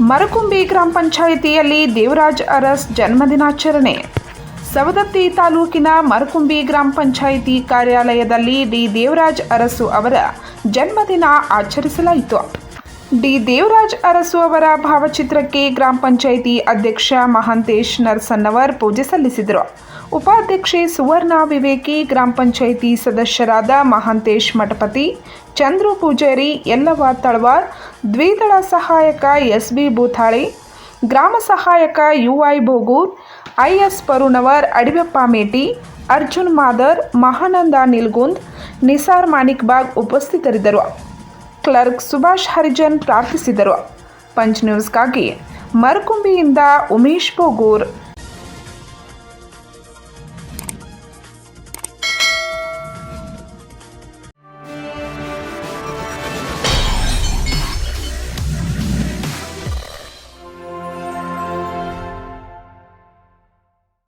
ಮರಕುಂಬಿ ಗ್ರಾಮ ಪಂಚಾಯಿತಿಯಲ್ಲಿ ದೇವರಾಜ್ ಅರಸ್ ಜನ್ಮದಿನಾಚರಣೆ. ಸವದತ್ತಿ ತಾಲೂಕಿನ ಮರಕುಂಬಿ ಗ್ರಾಮ ಪಂಚಾಯಿತಿ ಕಾರ್ಯಾಲಯದಲ್ಲಿ ಡಿ ದೇವರಾಜ್ ಅರಸು ಅವರ ಜನ್ಮದಿನ ಆಚರಿಸಲಾಯಿತು. ಡಿ ದೇವರಾಜ್ ಅರಸು ಅವರ ಭಾವಚಿತ್ರಕ್ಕೆ ಗ್ರಾಮ ಪಂಚಾಯಿತಿ ಅಧ್ಯಕ್ಷ ಮಹಾಂತೇಶ್ ನರಸನ್ನವರ್ ಪೂಜೆ ಸಲ್ಲಿಸಿದರು. ಉಪಾಧ್ಯಕ್ಷೆ ಸುವರ್ಣ ವಿವೇಕಿ, ಗ್ರಾಮ ಪಂಚಾಯಿತಿ ಸದಸ್ಯರಾದ ಮಹಾಂತೇಶ್ ಮಠಪತಿ, ಚಂದ್ರು ಪೂಜಾರಿ ಯಲ್ಲವ ತಳವಾರ್, ದ್ವಿದಳ ಸಹಾಯಕ ಎಸ್ ಬಿ ಬೂಥಾಳಿ ಗ್ರಾಮ ಸಹಾಯಕ you I Bogur I S ಪರುಣವರ್ Adiveppa Meti, Arjun Madar, Mahananda Nilgund, Nisar Manikbag ಉಪಸ್ಥಿತರಿದ್ದರು. ಕ್ಲರ್ಕ್ ಸುಭಾಷ್ ಹರಿಜನ್ ಪ್ರಾರ್ಥಿಸಿದರು. ಪಂಚ್ ನ್ಯೂಸ್ಗಾಗಿ ಮರಕುಂಬಿಯಿಂದ ಉಮೇಶ್ ಬೋಗೂರ್